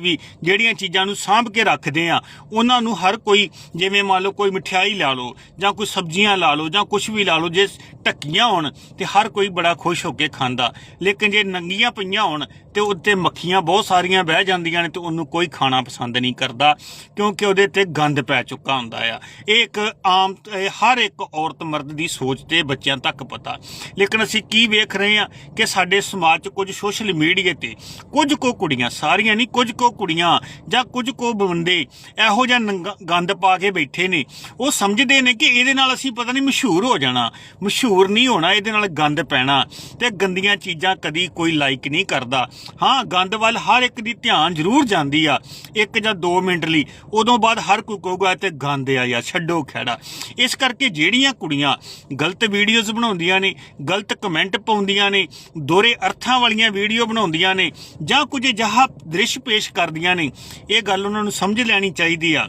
ਵੀ ਜਿਹੜੀਆਂ ਚੀਜ਼ਾਂ ਨੂੰ ਸਾਂਭ ਕੇ ਰੱਖਦੇ ਆ, ਉਹਨਾਂ ਨੂੰ ਹਰ ਕੋਈ ਜਿਵੇਂ ਮੰਨ ਲਓ ਕੋਈ ਮਠਿਆਈ ਲਾ ਲਓ ਜਾਂ ਕੋਈ ਸਬਜ਼ੀਆਂ ਲਾ ਲਓ ਜਾਂ ਕੁਝ ਵੀ ਲਾ ਲਓ, ਜੇ ਢੱਕੀਆਂ ਹੋਣ ਤੇ ਹਰ ਕੋਈ ਬੜਾ ਖੁਸ਼ ਹੋ ਕੇ ਖਾਂਦਾ। ਲੇਕਿਨ ਜੇ ਨੰਗੀਆਂ ਪਈਆਂ ਹੋਣ ਤੇ ਉੱਤੇ ਮੱਖੀਆਂ ਬਹੁਤ ਸਾਰੀਆਂ ਬਹਿ ਜਾਂਦੀਆਂ ਨੇ ਤੇ ਉਹਨੂੰ ਕੋਈ ਖਾਣਾ ਪਸੰਦ ਨਹੀਂ ਕਰਦਾ, ਕਿਉਂਕਿ ਉਹਦੇ ਤੇ ਗੰਦ ਪੈ ਚੁੱਕਾ ਹੁੰਦਾ ਆ। ਇਹ ਇੱਕ ਆਮ ਹਰ ਇੱਕ ਔਰਤ ਮਰਦ ਦੀ ਸੋਚ ਤੇ ਬੱਚਿਆਂ ਤੱਕ ਪਤਾ। ਲੇਕਿਨ ਅਸੀਂ ਕੀ ਵੇਖ ਰਹੇ ਹਾਂ ਕਿ ਸਾਡੇ ਸਮਾਜ 'ਚ ਕੁਝ ਸੋਸ਼ਲ ਮੀਡੀਆ ਤੇ ਕੁਝ ਕੋ ਕੁੜੀਆਂ, ਸਾਰੀਆਂ ਨਹੀਂ, ਕੁਝ ਕੋ ਕੁੜੀਆਂ ਜਾਂ ਕੁਝ ਕੋ ਬੰਦੇ ਇਹੋ ਜਿਹਾ ਗੰਦ ਪਾ ਕੇ ਬੈਠੇ ਨੇ। ਉਹ ਸਮਝਦੇ ਨੇ ਕਿ ਇਹਦੇ ਨਾਲ ਅਸੀਂ ਪਤਾ ਨਹੀਂ ਮਸ਼ਹੂਰ ਹੋ ਜਾਣਾ। ਮਸ਼ਹੂਰ ਨਹੀਂ ਹੋਣਾ, ਇਹਦੇ ਨਾਲ ਗੰਦ ਪੈਣਾ। ਤੇ ਗੰਦੀਆਂ ਚੀਜ਼ਾਂ ਕਦੀ ਕੋਈ ਲਾਈਕ ਨਹੀਂ ਕਰਦਾ। ਹਾਂ, ਗੰਦ ਵੱਲ ਹਰ ਇੱਕ ਦੀ ਧਿਆਨ ਜ਼ਰੂਰ ਜਾਂਦੀ ਆ। ਇੱਕ ਜਾਂ 2 ਮਿੰਟ ਲਈ। ਉਦੋਂ ਬਾਅਦ ਹਰ ਕੋਈ ਕਹੂਗਾ ਤੇ ਗੰਦ ਆ ਯਾਰ, ਛੱਡੋ ਖੈੜਾ ਇਸ ਕਰਕੇ ਜਿਹੜੀਆਂ ਕੁੜੀਆਂ ਗਲਤ ਵੀਡੀਓਜ਼ ਬਣਾਉਂਦੀਆਂ ਨੇ, ਗਲਤ ਕਮੈਂਟ ਪਾਉਂਦੀਆਂ ਨੇ ਦੋਰੇ ਅਰਥਾਂ ਵਾਲੀਆਂ ਵੀਡੀਓ ਬਣਾਉਂਦੀਆਂ ਨੇ ਜਾਂ ਕੁਝ ਅਜਿਹਾ ਦ੍ਰਿਸ਼ ਪੇਸ਼ ਕਰਦੀਆਂ ਨੇ। ਇਹ ਗੱਲ ਉਹਨਾਂ ਨੂੰ ਸਮਝ ਲੈਣੀ ਚਾਹੀਦੀ ਆ।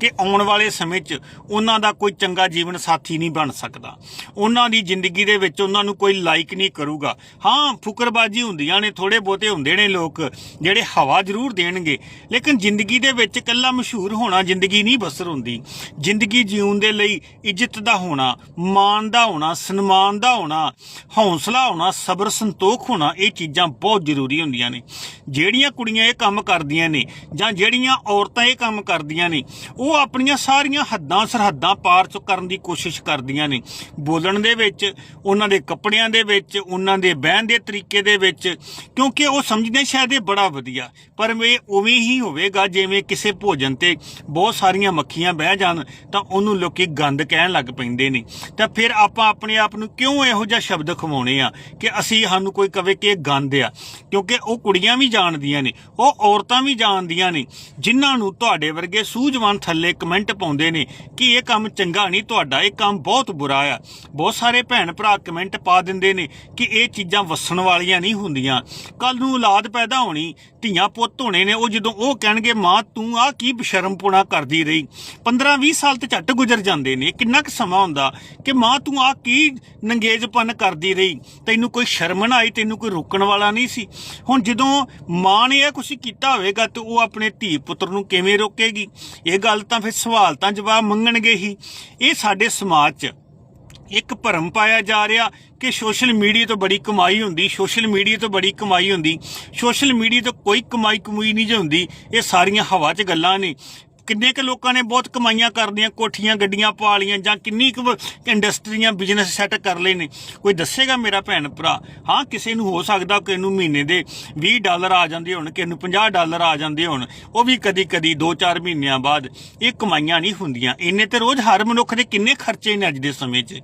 ਕਿ ਆਉਣ ਵਾਲੇ ਸਮੇਂ 'ਚ ਉਹਨਾਂ ਦਾ ਕੋਈ ਚੰਗਾ ਜੀਵਨ ਸਾਥੀ ਨਹੀਂ ਬਣ ਸਕਦਾ। ਉਹਨਾਂ ਦੀ ਜ਼ਿੰਦਗੀ ਦੇ ਵਿੱਚ ਉਹਨਾਂ ਨੂੰ ਕੋਈ ਲਾਈਕ ਨਹੀਂ ਕਰੂਗਾ। ਹਾਂ, ਫੁਕਰਬਾਜ਼ੀ ਹੁੰਦੀਆਂ ਨੇ ਥੋੜੇ ਬਹੁਤੇ ਹੁੰਦੇ ਨੇ ਲੋਕ, ਜਿਹੜੇ ਹਵਾ ਜ਼ਰੂਰ ਦੇਣਗੇ। ਲੇਕਿਨ ਜ਼ਿੰਦਗੀ ਦੇ ਵਿੱਚ ਇਕੱਲਾ ਮਸ਼ਹੂਰ ਹੋਣਾ ਜ਼ਿੰਦਗੀ ਨਹੀਂ ਬਸਰ ਹੁੰਦੀ। ਜ਼ਿੰਦਗੀ ਜਿਉਣ ਦੇ ਲਈ ਇੱਜ਼ਤ ਦਾ ਹੋਣਾ, ਮਾਣ ਦਾ ਹੋਣਾ, ਸਨਮਾਨ ਦਾ ਹੋਣਾ, ਹੌਸਲਾ ਹੋਣਾ, ਸਬਰ, ਸੰਤੋਖ ਹੋਣਾ, ਇਹ ਚੀਜ਼ਾਂ ਬਹੁਤ ਜ਼ਰੂਰੀ ਹੁੰਦੀਆਂ ਨੇ। ਜਿਹੜੀਆਂ ਕੁੜੀਆਂ ਇਹ ਕੰਮ ਕਰਦੀਆਂ ਨੇ ਜਾਂ ਜਿਹੜੀਆਂ ਔਰਤਾਂ ਇਹ ਕੰਮ ਕਰਦੀਆਂ ਨੇ, ਉਹ ਉਹ ਆਪਣੀਆਂ ਸਾਰੀਆਂ ਹੱਦਾਂ ਸਰਹੱਦਾਂ ਪਾਰ ਚੁੱਕ ਕਰਨ ਦੀ ਕੋਸ਼ਿਸ਼ ਕਰਦੀਆਂ ਨੇ। ਬੋਲਣ ਦੇ ਵਿੱਚ, ਉਹਨਾਂ ਦੇ ਕੱਪੜਿਆਂ ਦੇ ਵਿੱਚ, ਉਹਨਾਂ ਦੇ ਬਹਿਣ ਦੇ ਤਰੀਕੇ ਦੇ ਵਿੱਚ, ਕਿਉਂਕਿ ਉਹ ਸਮਝਦੇ ਸ਼ਾਇਦ ਇਹ ਬੜਾ ਵਧੀਆ, ਪਰ ਇਹ ਉਵੇਂ ਹੀ ਹੋਵੇਗਾ ਜਿਵੇਂ ਕਿਸੇ ਭੋਜਨ ਤੇ ਬਹੁਤ ਸਾਰੀਆਂ ਮੱਖੀਆਂ ਬਹਿ ਜਾਣ, ਤਾਂ ਉਹਨੂੰ ਲੋਕੀ ਗੰਦ ਕਹਿਣ ਲੱਗ ਪੈਂਦੇ ਨੇ। ਤਾਂ ਫਿਰ ਆਪਾਂ ਆਪਣੇ ਆਪ ਨੂੰ ਕਿਉਂ ਇਹੋ ਜਿਹਾ ਸ਼ਬਦ ਖਵਾਉਣੇ ਆ ਕਿ ਅਸੀਂ ਸਾਨੂੰ ਕੋਈ ਕਵੇ ਕਿ ਇਹ ਗੰਦ ਆ? ਕਿਉਂਕਿ ਉਹ ਕੁੜੀਆਂ ਵੀ ਜਾਣਦੀਆਂ ਨੇ, ਉਹ ਔਰਤਾਂ ਵੀ ਜਾਣਦੀਆਂ ਨੇ, ਜਿਨ੍ਹਾਂ ਨੂੰ ਤੁਹਾਡੇ ਵਰਗੇ ਸੂਝਵਾਨ ਥੱਲੇ ਕਮੈਂਟ ਪਾਉਂਦੇ ਨੇ ਕਿ ਇਹ ਕੰਮ ਚੰਗਾ ਨਹੀਂ, ਤੁਹਾਡਾ ਇਹ ਕੰਮ ਬਹੁਤ ਬੁਰਾ ਆ। ਬਹੁਤ ਸਾਰੇ ਭੈਣ ਭਰਾ ਕਮੈਂਟ ਪਾ ਦਿੰਦੇ ਨੇ ਕਿ ਇਹ ਚੀਜ਼ਾਂ ਵਸਣ ਵਾਲੀਆਂ ਨਹੀਂ ਹੁੰਦੀਆਂ। ਕੱਲ ਨੂੰ ਔਲਾਦ ਪੈਦਾ ਹੋਣੀ, ਧੀਆਂ ਪੁੱਤ ਹੋਣੇ ਨੇ, ਉਹ ਜਦੋਂ ਉਹ ਕਹਿਣਗੇ, ਮਾਂ, ਤੂੰ ਆ ਕੀ ਬਸ਼ਰਮਪੁਣਾ ਕਰਦੀ ਰਹੀ? 15 20 ਸਾਲ ਤੇ ਝੱਟ ਗੁਜ਼ਰ ਜਾਂਦੇ ਨੇ। ਕਿੰਨਾ ਕੁ ਸਮਾਂ ਹੁੰਦਾ ਕਿ, ਮਾਂ, ਤੂੰ ਆ ਕੀ ਨੰਗੇਜਪਨ ਕਰਦੀ ਰਹੀ? ਤੈਨੂੰ ਕੋਈ ਸ਼ਰਮ ਨਾ ਆਈ, ਤੈਨੂੰ ਕੋਈ ਰੋਕਣ ਵਾਲਾ ਨਹੀਂ ਸੀ? ਹੁਣ ਜਦੋਂ ਮਾਂ ਨੇ ਇਹ ਕੁਝ ਕੀਤਾ ਹੋਵੇਗਾ, ਤੇ ਉਹ ਆਪਣੇ ਧੀ ਪੁੱਤਰ ਨੂੰ ਕਿਵੇਂ ਰੋਕੇਗੀ? ਇਹ ਗੱਲ ਤਾਂ ਫਿਰ ਸਵਾਲ ਤਾਂ ਜਵਾਬ ਮੰਗਣਗੇ ਹੀ। ਇਹ ਸਾਡੇ ਸਮਾਜ 'ਚ ਇੱਕ ਭਰਮ ਪਾਇਆ ਜਾ ਰਿਹਾ ਕਿ ਸੋਸ਼ਲ ਮੀਡੀਆ ਤੋਂ ਬੜੀ ਕਮਾਈ ਹੁੰਦੀ, ਸੋਸ਼ਲ ਮੀਡੀਆ ਤੋਂ ਬੜੀ ਕਮਾਈ ਹੁੰਦੀ। ਸੋਸ਼ਲ ਮੀਡੀਆ ਤੋਂ ਕੋਈ ਕਮਾਈ ਕਮੂਈ ਨਹੀਂ ਜੇ ਹੁੰਦੀ, ਇਹ ਸਾਰੀਆਂ ਹਵਾ 'ਚ ਗੱਲਾਂ ਨੇ। ਕਿੰਨੇ ਕੁ ਲੋਕਾਂ ਨੇ ਬਹੁਤ ਕਮਾਈਆਂ ਕਰਦੀਆਂ, ਕੋਠੀਆਂ, ਗੱਡੀਆਂ ਪਾ ਲਈਆਂ ਜਾਂ ਕਿੰਨੀ ਕੁ ਇੰਡਸਟਰੀਆਂ ਬਿਜ਼ਨਸ ਸੈੱਟ ਕਰ ਲਏ ਨੇ। ਕੋਈ ਦੱਸੇਗਾ ਮੇਰਾ ਭੈਣ ਭਰਾ? ਹਾਂ, ਕਿਸੇ ਨੂੰ ਹੋ ਸਕਦਾ ਕਿਸੇ ਨੂੰ ਮਹੀਨੇ ਦੇ 20 ਡਾਲਰ ਆ ਜਾਂਦੇ ਹੋਣ, ਕਿਸੇ ਨੂੰ 50 ਡਾਲਰ ਆ ਜਾਂਦੇ ਹੋਣ। ਉਹ ਵੀ ਕਦੀ ਕਦੀ 2-4 ਮਹੀਨਿਆਂ ਬਾਅਦ ਇਹ ਕਮਾਈਆਂ ਨਹੀਂ ਹੁੰਦੀਆਂ। ਇੰਨੇ ਤੇ ਰੋਜ਼ ਹਰ ਮਨੁੱਖ ਦੇ ਕਿੰਨੇ ਖਰਚੇ ਨੇ ਅੱਜ ਦੇ ਸਮੇਂ 'ਚ।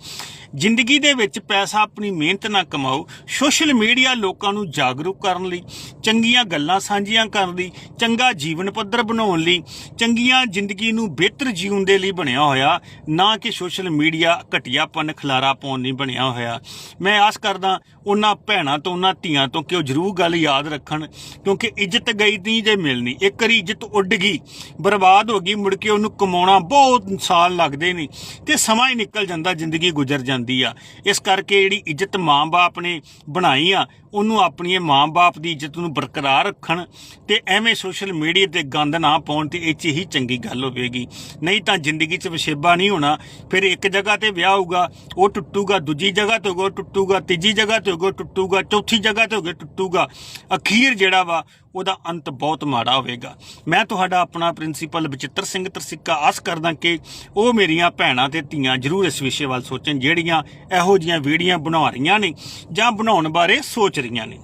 ਜ਼ਿੰਦਗੀ ਦੇ ਵਿੱਚ ਪੈਸਾ ਆਪਣੀ ਮਿਹਨਤ ਨਾਲ ਕਮਾਓ, ਸੋਸ਼ਲ ਮੀਡੀਆ ਲੋਕਾਂ ਨੂੰ ਜਾਗਰੂਕ ਕਰਨ ਲਈ, ਚੰਗੀਆਂ ਗੱਲਾਂ ਸਾਂਝੀਆਂ ਕਰਨ ਲਈ, ਚੰਗਾ ਜੀਵਨ ਪੱਧਰ ਬਣਾਉਣ ਲਈ, ਚੰਗੀਆਂ ਜ਼ਿੰਦਗੀ ਨੂੰ ਬਿਹਤਰ ਜੀਉਣ ਦੇ ਲਈ ਬਣਿਆ ਹੋਇਆ, ਨਾ ਕਿ ਸੋਸ਼ਲ ਮੀਡੀਆ ਘਟਿਆਪਨ, ਖਲਾਰਾ ਪਾਉਣ ਲਈ ਬਣਿਆ ਹੋਇਆ। ਮੈਂ ਆਸ ਕਰਦਾ ਉਹਨਾਂ ਭੈਣਾਂ ਤੋਂ, ਉਹਨਾਂ ਧੀਆਂ ਤੋਂ ਕਿ ਉਹ ਜ਼ਰੂਰ ਗੱਲ ਯਾਦ ਰੱਖਣ, ਕਿਉਂਕਿ ਇੱਜ਼ਤ ਗਈ ਨਹੀਂ ਜੇ ਮਿਲਣੀ। ਇੱਕ ਵਾਰੀ ਇੱਜ਼ਤ ਉੱਡ ਗਈ, ਬਰਬਾਦ ਹੋ ਗਈ, ਮੁੜ ਕੇ ਉਹਨੂੰ ਕਮਾਉਣਾ ਬਹੁਤ ਸਾਲ ਲੱਗਦੇ ਨੇ, ਤੇ ਸਮਾਂ ਹੀ ਨਿਕਲ ਜਾਂਦਾ ਜ਼ਿੰਦਗੀ ਗੁਜ਼ਰ ਜਾਂਦੀ। ਆ। ਇਸ ਕਰਕੇ ਜਿਹੜੀ ਇੱਜ਼ਤ ਮਾਂ-ਬਾਪ ਨੇ ਬਣਾਈ ਆ, ਉਹਨੂੰ ਆਪਣੀ ਮਾਂ-ਬਾਪ ਦੀ ਇੱਜ਼ਤ ਨੂੰ ਬਰਕਰਾਰ ਰੱਖਣ ਤੇ ਐਵੇਂ ਸੋਸ਼ਲ ਮੀਡੀਆ ਤੇ ਗੰਦ ਨਾ ਪਾਉਣ ਤੇ ਇਹ 'ਚ ਹੀ ਚੰਗੀ ਗੱਲ ਹੋਵੇਗੀ। ਨਹੀਂ ਤਾਂ ਜ਼ਿੰਦਗੀ 'ਚ ਵਿਸ਼ੇਬਾ ਨਹੀਂ ਹੋਣਾ, ਫਿਰ ਇੱਕ ਜਗ੍ਹਾ ਤੇ ਵਿਆਹ ਹੋਊਗਾ, ਉਹ ਟੁੱਟੂਗਾ, ਦੂਜੀ ਜਗ੍ਹਾ ਤੇ ਹੋਊਗਾ ਟੁੱਟੂਗਾ, ਤੀਜੀ ਜਗ੍ਹਾ ਤੇ ਹੋਊਗਾ ਟੁੱਟੂਗਾ, ਚੌਥੀ ਜਗ੍ਹਾ ਤੇ ਹੋਊਗਾ ਟੁੱਟੂਗਾ। ਅਖੀਰ ਜਿਹੜਾ ਵਾ ਉਹਦਾ ਅੰਤ ਬਹੁਤ ਮਾੜਾ ਹੋਵੇਗਾ। ਮੈਂ ਤੁਹਾਡਾ ਆਪਣਾ ਪ੍ਰਿੰਸੀਪਲ ਬਚਿੱਤਰ ਸਿੰਘ ਤਰਸਿੱਕਾ ਆਸ ਕਰਦਾ ਕਿ ਉਹ ਮੇਰੀਆਂ ਭੈਣਾਂ ਤੇ ਧੀਆਂ ਜ਼ਰੂਰ ਇਸ ਵਿਸ਼ੇ ਵੱਲ ਸੋਚਣ, ਜਿਹੜੀਆਂ ਇਹੋ ਜੀਆਂ ਵੀਡੀਓ ਬਣਾ ਰਹੀਆਂ ਨੇ ਜਾਂ ਬਣਾਉਣ ਬਾਰੇ ਸੋਚ ਰਹੀਆਂ ਨੇ।